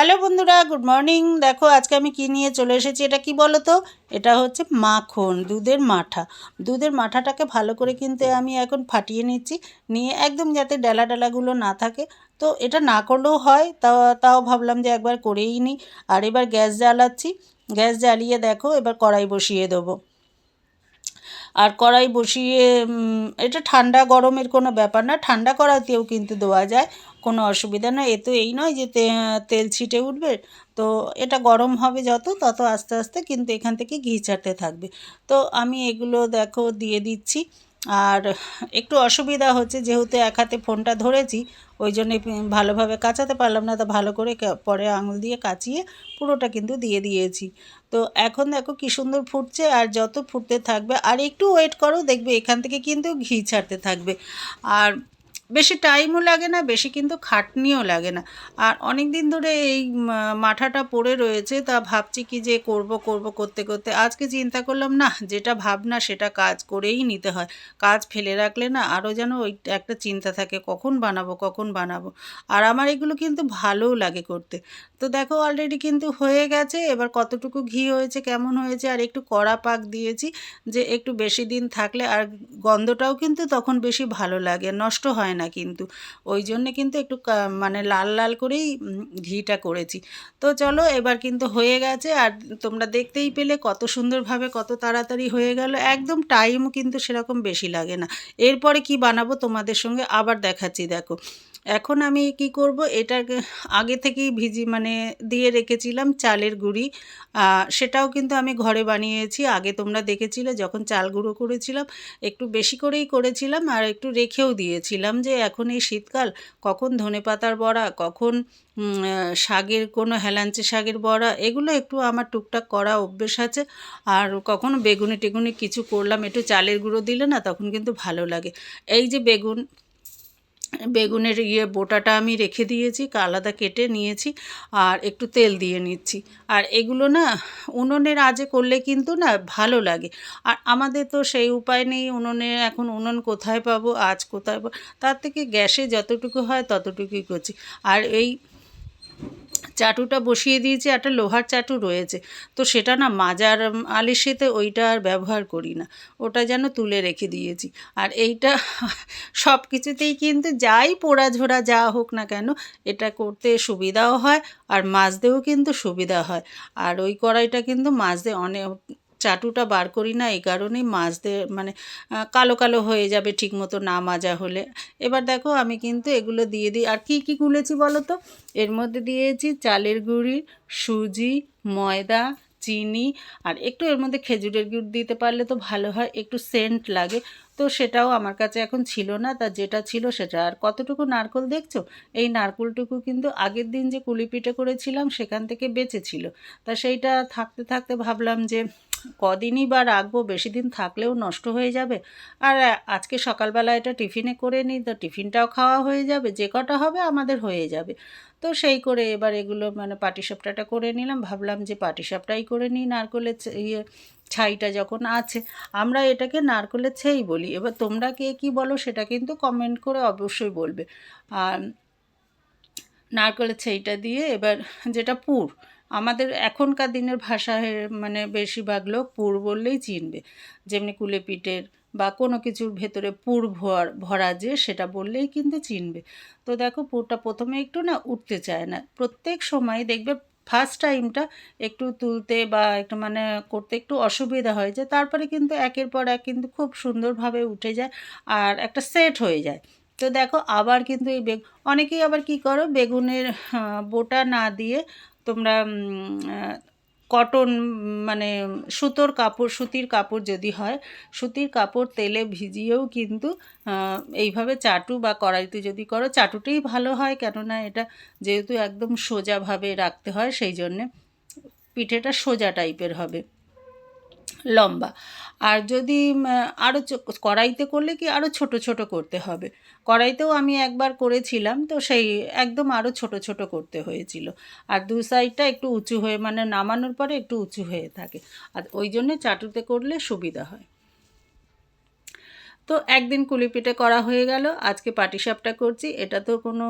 Hello বন্ধুরা, good morning. দেখো, আজকে আমি কি নিয়ে চলে এসেছি, এটা কি বলো তো এটা হচ্ছে মাখন, দুধের মাঠা। দুধের মাঠাটাকে ভালো করে কিন্তু আমি এখন ফাটিয়ে নিচ্ছি, নিয়ে একদম যাতে ডালা ডালাগুলো না থাকে। তো এটা না করলেও হয়, তাও তাও ভাবলাম যে একবার করেই নিই। আর এবার গ্যাস জ্বালাচ্ছি। গ্যাস জ্বালিয়ে দেখো, এবার কড়াই বসিয়ে দেবো। আর কড়াই বসিয়ে এটা ঠান্ডা গরমের কোনো ব্যাপার না, ঠান্ডা কড়াইতেও কিন্তু দেওয়া যায়। কোনো অসুবিধা নয় এ তো এই নয় যে তেল ছিটে উঠবে, তো এটা গরম হবে যত, তত আস্তে আস্তে কিন্তু এখান থেকে ঘি ছাড়তে থাকবে। তো আমি এগুলো দেখো দিয়ে দিচ্ছি। আর একটু অসুবিধা হচ্ছে যেহেতু এক হাতে ফোনটা ধরেছি, ওই জন্যে ভালোভাবে কাচাতে পারলাম না, তো ভালো করে পরে আঙুল দিয়ে কাচিয়ে পুরোটা কিন্তু দিয়ে দিয়েছি। তো এখন দেখো কি সুন্দর ফুটছে, আর যত ফুটতে থাকবে, আর একটু ওয়েট করো, দেখবে এখান থেকে কিন্তু ঘি ছাড়তে থাকবে। আর বেশি টাইমও লাগে না, বেশি কিন্তু খাটনিও লাগে না। আর অনেক দিন ধরে এই মাথাটা পড়ে রয়েছে, তা ভাবছি কি যে করব করব করতে করতে। আজকে চিন্তা করলাম, না, যেটা ভাবনা সেটা কাজ করেই নিতে হয়। কাজ ফেলে রাখলে না আরও যেন ওই একটা চিন্তা থাকে, কখন বানাবো কখন বানাবো। আর আমার এগুলো কিন্তু ভালোও লাগে করতে। তো দেখো অলরেডি কিন্তু হয়ে গেছে, এবার কতটুকু ঘি হয়েছে, কেমন হয়েছে, আর একটু কড়া পাক দিয়েছি যে একটু বেশি দিন থাকলে আর গন্ধটাও কিন্তু তখন বেশি ভালো লাগে, নষ্ট হয় না কিন্তু। ওই জন্যে কিন্তু একটু মানে লাল লাল করেই ঘিটা করেছি। তো চলো এবার কিন্তু হয়ে গেছে, আর তোমরা দেখতেই পেলে কত সুন্দরভাবে কত তাড়াতাড়ি হয়ে গেল, একদম টাইম কিন্তু সেরকম বেশি লাগে না। এরপরে কি বানাবো তোমাদের সঙ্গে আবার দেখাচ্ছি, দেখো। এখন আমি কি করব? এটাকে আগে থেকেই ভিজি মানে দিয়ে রেখেছিলাম চালের গুঁড়ি। সেটাও কিন্তু আমি ঘরে বানিয়েছি। আগে তোমরা দেখেছিলে, যখন চাল গুঁড়ো করেছিলাম, একটু বেশি করেই করেছিলাম আর একটু রেখেও দিয়েছিলাম যে এখন এই শীতকাল, কখন ধনেপাতার বড়া, কখন শাকের কোনো হেলাঞ্চে শাকের বড়া, এগুলো একটু আমার টুকটাক করা অভ্যেস আছে। আর কখনো বেগুনি টেগুনি কিছু করলাম, একটু চালের গুঁড়ো দিলে না তখন কিন্তু ভালো লাগে। এই যে বেগুন বেগুনের ইয়ে বোটাটা আমি রেখে দিয়েছি আলাদা কেটে নিয়েছি আর একটু তেল দিয়ে নিচ্ছি। আর এগুলো না উনুনের আজে করলে কিন্তু না ভালো লাগে। আর আমাদের তো সেই উপায় নেই উনুনে, এখন উনুন কোথায় পাবো, আজ কোথায় পাবো, তার থেকে গ্যাসে যতটুকু হয় ততটুকুই করছি। আর এই চাটুটা বসিয়ে দিয়েছি, একটা লোহার চাটু রয়েছে। তো সেটা না মাজার আলিশেতে ওইটা আর ব্যবহার করি না। ওটা যেন তুলে রেখে দিয়েছি। আর এইটা সব কিছুতেই কিন্তু যাই পোড়া ঝোড়া যা হোক না কেন, এটা করতে সুবিধাও হয় আর মাজতেও কিন্তু সুবিধা হয়। আর ওই কড়াইটা কিন্তু মাজতে অনেক চাটুটা বার করি না, এই কারণেই মাজতে মানে কালো কালো হয়ে যাবে ঠিক মতো না মাজা হলে। এবার দেখো আমি কিন্তু এগুলো দিয়ে দিই। আর কি কি গুলেছি বলো তো? এর মধ্যে দিয়েছি চালের গুঁড়ি, সুজি, ময়দা, চিনি, আর একটু এর মধ্যে খেজুরের গুড় দিতে পারলে তো ভালো হয়, একটু সেন্ট লাগে। তো সেটাও আমার কাছে এখন ছিল না, তা যেটা ছিল সেটা। আর কতটুকু নারকোল দেখছ? এই নারকোলটুকু কিন্তু আগের দিন যে কুলি পিঠে করেছিলাম সেখান থেকে বেঁচেছিল। তা সেইটা থাকতে থাকতে ভাবলাম যে কদিনই বা রাখব, বেশি দিন থাকলেও নষ্ট হয়ে যাবে। আর আজকে সকালবেলা এটা টিফিনে করে নিই, তো টিফিনটাও খাওয়া হয়ে যাবে, যে কটা হবে আমাদের হয়ে যাবে। তো সেই করে এবার এগুলো মানে পাটিসাপটাটা করে নিলাম, ভাবলাম যে পাটিসাপটাই করে নিই, নারকলের ইয়ে ছাইটা যখন আছে, আমরা এটাকে নারকলের ছেই বলি। এবার তোমরা কে কী বলো সেটা কিন্তু কমেন্ট করে অবশ্যই বলবে। আর, নারকেলের ছেইটা দিয়ে এবার যেটা পুর আমাদের এখনকার দিনের ভাষায় মানে বেশিরভাগ লোক পুর বললেই চিনবে। যেমনি কুলে পিঠের বা কোনো কিছুর ভেতরে পুর ভর ভরা যে সেটা বললেই কিন্তু চিনবে। তো দেখো পুরটা প্রথমে একটু না উঠতে চায় না। প্রত্যেক সময় দেখবে ফার্স্ট টাইমটা একটু তুলতে বা একটু মানে করতে একটু অসুবিধা হয়ে যায় তারপরে কিন্তু একের পর এক কিন্তু খুব সুন্দরভাবে উঠে যায় আর একটা সেট হয়ে যায়। তো দেখো আবার কিন্তু এই বেগ অনেকেই আবার কি করো বেগুনের আহ, বোটা না দিয়ে তোমরা কটন মানে সুতোর কাপড়, সুতির কাপড় যদি হয়, সুতির কাপড় তেলে ভিজিয়েও কিন্তু এইভাবে চাটু বা কড়াইতে যদি করো, চাটুটাই ভালো হয়। কেননা এটা যেহেতু একদম সোজাভাবে রাখতে হয়, সেই জন্যে পিঠেটা সোজা টাইপের হবে। লম্বা। আর যদি আরও কড়াইতে করলে কি আরও ছোট ছোট করতে হবে। কড়াইতেও আমি একবার করেছিলাম, তো সেই একদম আরও ছোট ছোট করতে হয়েছিল। আর দু সাইডটা একটু উঁচু হয়ে মানে নামানোর পরে একটু উঁচু হয়ে থাকে। আর ওই জন্যে চাটুতে করলে সুবিধা হয়। তো একদিন কুলিপিঠে করা হয়ে গেল, আজকে পাটিসাপটা করছি। এটা তো কোনো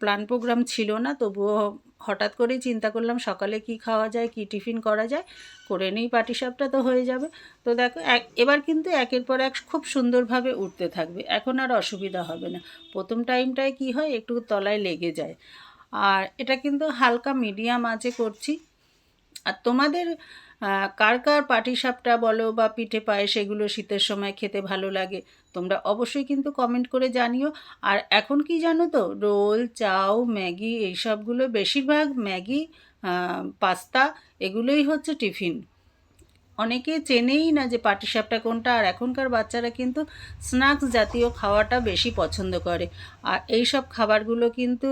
প্ল্যান প্রোগ্রাম ছিল না, তবুও হঠাৎ করেই চিন্তা করলাম সকালে কি খাওয়া যায়, কি টিফিন করা যায়, করে নিই পাটিসাপটা তো হয়ে যাবে। তো দেখো, এক, এবার কিন্তু একের পর এক খুব সুন্দরভাবে উঠতে থাকবে, এখন আর অসুবিধা হবে না। প্রথম টাইমটায় কি হয়, একটু তলায় লেগে যায়। আর এটা কিন্তু হালকা মিডিয়াম আঁচে করছি। আর তোমাদের কার কার পাটিসাপটা বলো বা পিঠে পায়েস এগুলো শীতের সময় খেতে ভালো লাগে তোমরা অবশ্যই কিন্তু কমেন্ট করে জানিও। আর এখন কি জানো তো? রোল চাউ ম্যাগি, এইসবগুলো বেশিরভাগ ম্যাগি পাস্তা এগুলোই হচ্ছে টিফিন। অনেকে চেনেই না যে পাটিসাপটা কোনটা, আর এখনকার বাচ্চারা কিন্তু স্ন্যাক্স জাতীয় খাওয়াটা বেশি পছন্দ করে। আর এই সব খাবারগুলো কিন্তু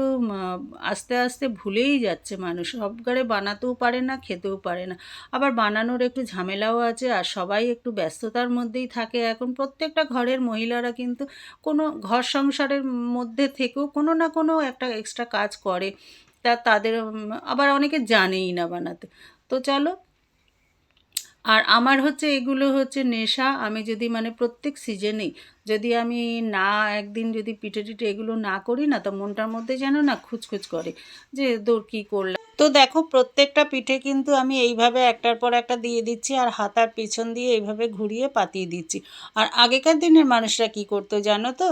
আস্তে আস্তে ভুলেই যাচ্ছে মানুষ। সব ঘরে বানাতেও পারে না, খেতেও পারে না। আবার বানানোর একটু ঝামেলাও আছে, আর সবাই একটু ব্যস্ততার মধ্যেই থাকে। এখন প্রত্যেকটা ঘরের মহিলারা কিন্তু কোনো ঘর সংসারের মধ্যে থেকেও কোনো না কোনো একটা এক্সট্রা কাজ করে। তা তাদের আবার অনেকে জানেই না বানাতে। তো চলো আর আমার হচ্ছে এগুলো হচ্ছে নেশা। আমি যদি মানে প্রত্যেক সিজনেই যদি আমি না একদিন যদি পিঠে টিঠে এগুলো না করি না, তো মনটার মধ্যে যেন না খুচখুচ করে যে দৌড় কী করলাম। তো দেখো, প্রত্যেকটা পিঠে কিন্তু আমি এইভাবে একটার পর একটা দিয়ে দিচ্ছি আর হাতার পিছন দিয়ে এইভাবে ঘুরিয়ে পাতিয়ে দিচ্ছি। আর আগেকার দিনের মানুষরা কি করতো জানো তো?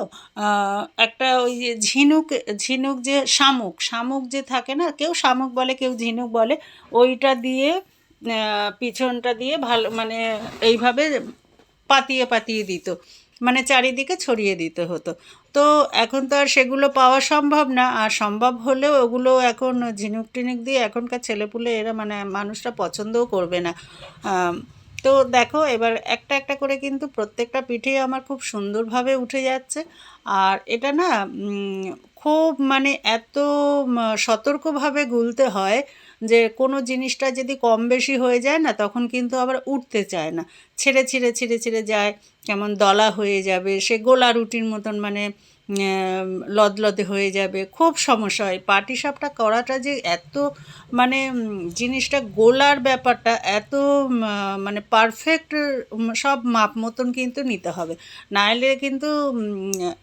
একটা ওই যে ঝিনুক ঝিনুক যে শামুক শামুক যে থাকে না, কেউ শামুক বলে, কেউ ঝিনুক বলে, ওইটা দিয়ে পিছনটা দিয়ে ভালো মানে এইভাবে পাতিয়ে পাতিয়ে দিত। মানে চারিদিকে ছড়িয়ে দিতে হতো। তো এখন তো আর সেগুলো পাওয়া সম্ভব না। আর সম্ভব হলেও ওগুলো এখন ঝিনুক টিনুক দিয়ে এখনকার ছেলেপুলে এরা মানে মানুষরা পছন্দও করবে না। তো দেখো, এবার একটা একটা করে কিন্তু প্রত্যেকটা পিঠে আমার খুব সুন্দরভাবে উঠে যাচ্ছে। আর এটা না খুব মানে এত সতর্কভাবে গুলতে হয়। যে কোনো জিনিসটা যদি কম বেশি হয়ে যায় না, তখন কিন্তু আবার উঠতে চায় না। ছেড়ে, ছিঁড়ে ছিঁড়ে ছিঁড়ে যায়, কেমন দলা হয়ে যাবে, সে গোলা রুটির মতন মানে লদলদে হয়ে যাবে। খুব সমস্যা হয়। পাটিসাপটা করাটা যে এত মানে জিনিসটা গোলার ব্যাপারটা, এত মানে পারফেক্ট সব মাপ মতন কিন্তু নিতে হবে। নাহলে কিন্তু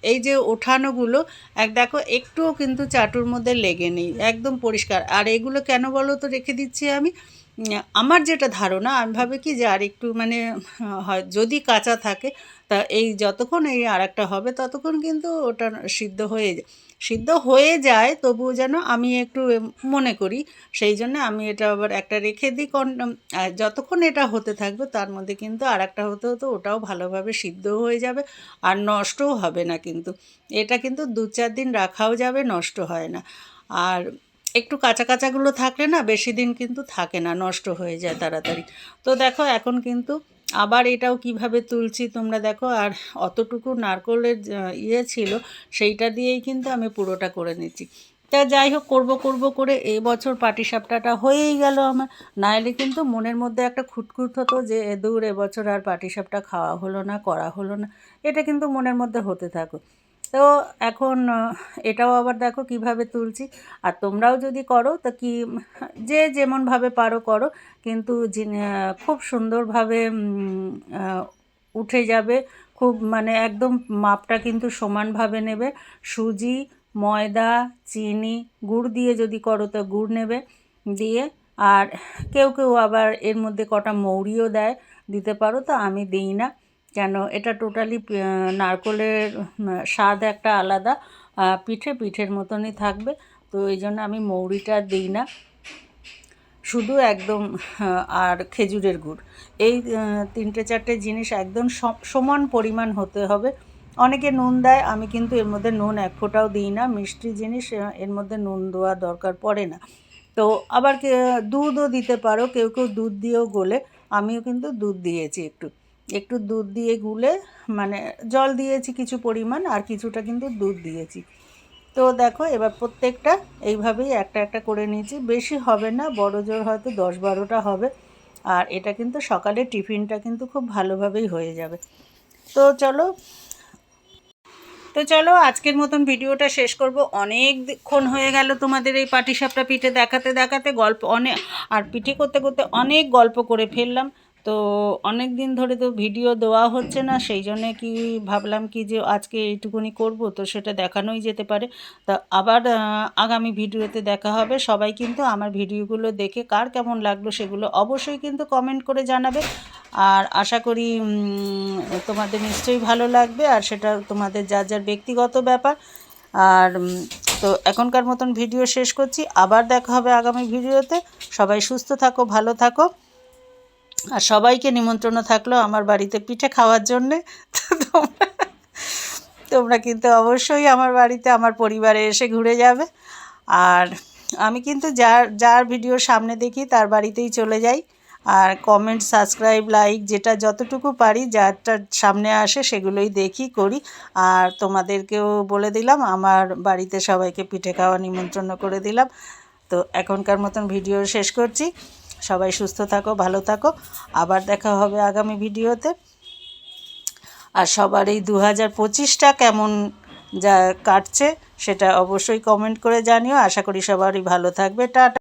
এই যে ওঠানোগুলো, এক দেখো, একটুও কিন্তু চাটুর মধ্যে লেগে নেই। একদম পরিষ্কার। আর এগুলো কেন বলো তো রেখে দিচ্ছি আমি? আমার যেটা ধারণা, আমি ভাবে কি যে আর একটু মানে হয় যদি কাঁচা থাকে, তা এই যতক্ষণ এই আর একটা হবে, ততক্ষণ কিন্তু ওটা সিদ্ধ হয়ে যায়। সিদ্ধ হয়ে যায়, তবুও যেন আমি একটু মনে করি, সেই জন্য আমি এটা আবার একটা রেখে দিই কন যতক্ষণ এটা হতে থাকবে, তার মধ্যে কিন্তু আর একটা হতে হতে ওটাও ভালোভাবে সিদ্ধ হয়ে যাবে, আর নষ্টও হবে না কিন্তু। এটা কিন্তু দু চার দিন রাখাও যাবে, নষ্ট হয় না। আর একটু কাঁচা কাঁচাগুলো থাকলে না বেশি দিন কিন্তু থাকে না, নষ্ট হয়ে যায় তাড়াতাড়ি। তো দেখো এখন কিন্তু আবার এটাও কীভাবে তুলছি তোমরা দেখো, আর অতটুকু নারকলের ইয়ে ছিল সেইটা দিয়েই কিন্তু আমি পুরোটা করে নিচ্ছি। তা যাই হোক, করব করব করে এই বছর পাটিসাপটাটা হয়েই গেল আমার। নাহলে কিন্তু মনের মধ্যে একটা খুঁতখুত হতো যে দূর এবছর আর পাটিসাপটা খাওয়া হলো না, করা হলো না। এটা কিন্তু মনের মধ্যে হতে থাকো। তো এখন এটাও আবার দেখো কীভাবে তুলছি। আর তোমরাও যদি করো, তা কি, যে যেমনভাবে পারো করো। কিন্তু খুব সুন্দরভাবে উঠে যাবে। খুব মানে একদম মাপটা কিন্তু সমানভাবে নেবে। সুজি, ময়দা, চিনি, গুড় দিয়ে যদি করো, তো গুড় নেবে দিয়ে। আর কেউ কেউ আবার এর মধ্যে কটা মৌরিও দেয়, দিতে পারো। তো আমি দিই না। কেন? এটা টোটালি নারকলের স্বাদ একটা আলাদা পিঠে, পিঠের মতনই থাকবে। তো এই জন্য আমি মৌরিটা দিই না। শুধু একদম আর খেজুরের গুড়। এই তিনটে চারটে জিনিস একদম সমান পরিমাণ হতে হবে। অনেকে নুন দেয়, আমি কিন্তু এর মধ্যে নুন এক ফোঁটাও দিই না। মিষ্টি জিনিস এর মধ্যে নুন দেওয়া দরকার পড়ে না। তো আবার কে- দুধও দিতে পারো, কেউ কেউ দুধ দিয়েও গোলে। আমিও কিন্তু দুধ দিয়েছি একটু। একটু দুধ দিয়ে গুলে মানে জল দিয়েছি কিছু পরিমাণ, আর কিছুটা কিন্তু দুধ দিয়েছি। তো দেখো, এবার প্রত্যেকটা এইভাবেই একটা একটা করে নিয়েছি। বেশি হবে না, বড় জোর হয়তো দশ বারোটা হবে, আর এটা কিন্তু সকালে টিফিনটা কিন্তু খুব ভালোভাবেই হয়ে যাবে। তো চলো তো চলো, আজকের মতন ভিডিওটা শেষ করব। অনেকক্ষণ হয়ে গেল তোমাদের এই পাটিসাপটা পিঠে দেখাতে দেখাতে, গল্প অনেক আর পিঠে করতে করতে অনেক গল্প করে ফেললাম। তো অনেক দিন ধরে তো ভিডিও দেওয়া হচ্ছে না, সেই জন্যে কি ভাবলাম কি যে আজকে এইটুকুনি করব, তো সেটা দেখানোই যেতে পারে। তা আবার আগামী ভিডিওতে দেখা হবে। সবাই কিন্তু আমার ভিডিওগুলো দেখে কার কেমন লাগল সেগুলো অবশ্যই কিন্তু কমেন্ট করে জানাবে। আর আশা করি তোমাদের নিশ্চয়ই ভালো লাগবে। আর সেটা তোমাদের যার যার ব্যক্তিগত ব্যাপার। আর তো এখনকার মতন ভিডিও শেষ করছি। আবার দেখা হবে আগামী ভিডিওতে। সবাই সুস্থ থাকো, ভালো থাকো। আর সবাইকে নিমন্ত্রণ থাকল আমার বাড়িতে পিঠে খাওয়ার জন্যে। তো তোমরা তোমরা কিন্তু অবশ্যই আমার বাড়িতে, আমার পরিবারে এসে ঘুরে যাবে। আর আমি কিন্তু যার যার ভিডিও সামনে দেখি তার বাড়িতেই চলে যাই। আর কমেন্ট সাবস্ক্রাইব লাইক যেটা যতটুকু পারি, যারটা সামনে আসে সেগুলোই দেখি, করি। আর তোমাদেরকেও বলে দিলাম, আমার বাড়িতে সবাইকে পিঠে খাওয়া নিমন্ত্রণ করে দিলাম। তো এখনকার মতন ভিডিও শেষ করছি। সবাই সুস্থ থাকো, ভালো থাকো। আবার দেখা হবে আগামী ভিডিওতে। আর সবার এই দু হাজার পঁচিশটা কেমন যা কাটছে সেটা অবশ্যই কমেন্ট করে জানিও। আশা করি সবারই ভালো থাকবে। টাটা।